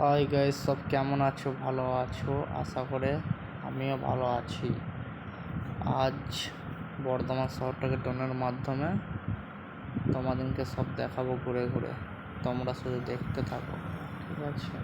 Hi guys সব কেমন আছো? ভালো আছো? আশা করে আমিও ভালো আছি। আজ বর্ধমান শহরটাকে ড্রোনের মাধ্যমে তোমাদেরকে সব দেখাবো ঘুরে ঘুরে। তোমরা শুধু দেখতে থাকো, ঠিক আছে?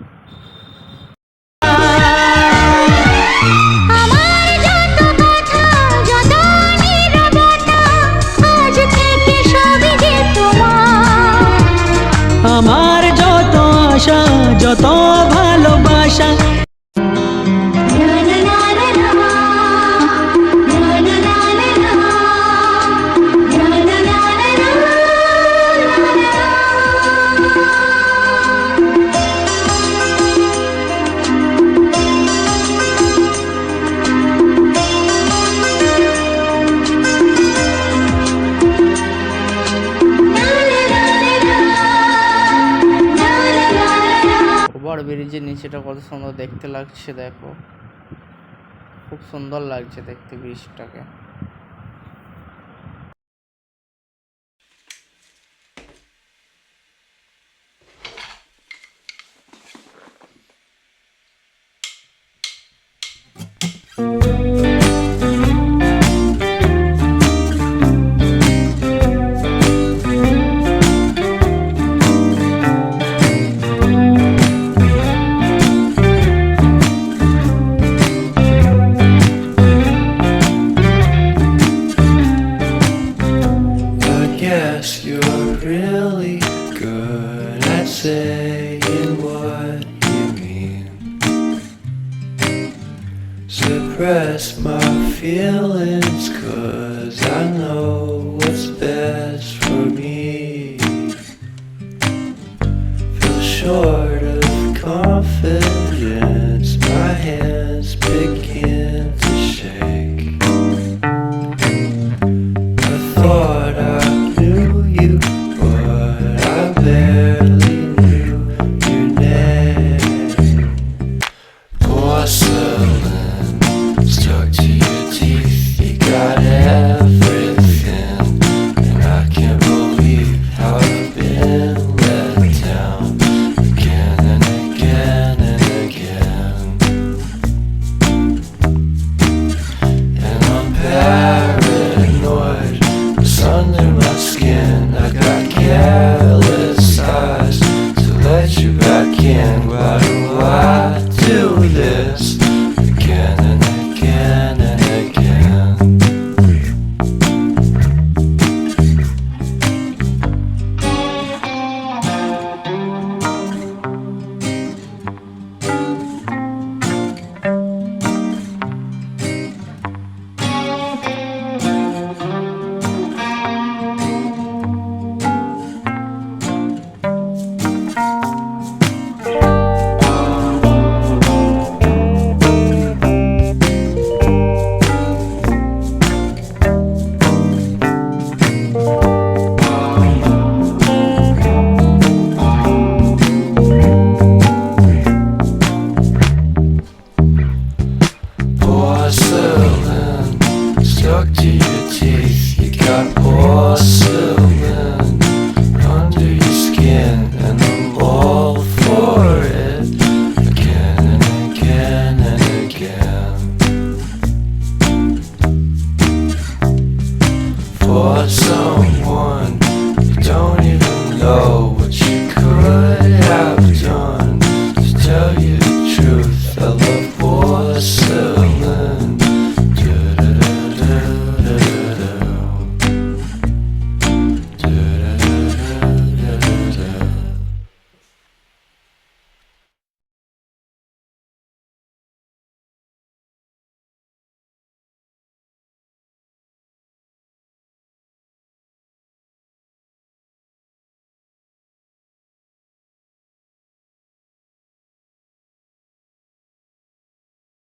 ওভার ব্রিজের নিচেটা কত সুন্দর দেখতে লাগছে দেখো। খুব সুন্দর লাগছে দেখতে ব্রিজটাকে saying what you mean. Suppress my feelings, cause I know what's best for me. Feel short of confidence, destructive teeth. You got awesome.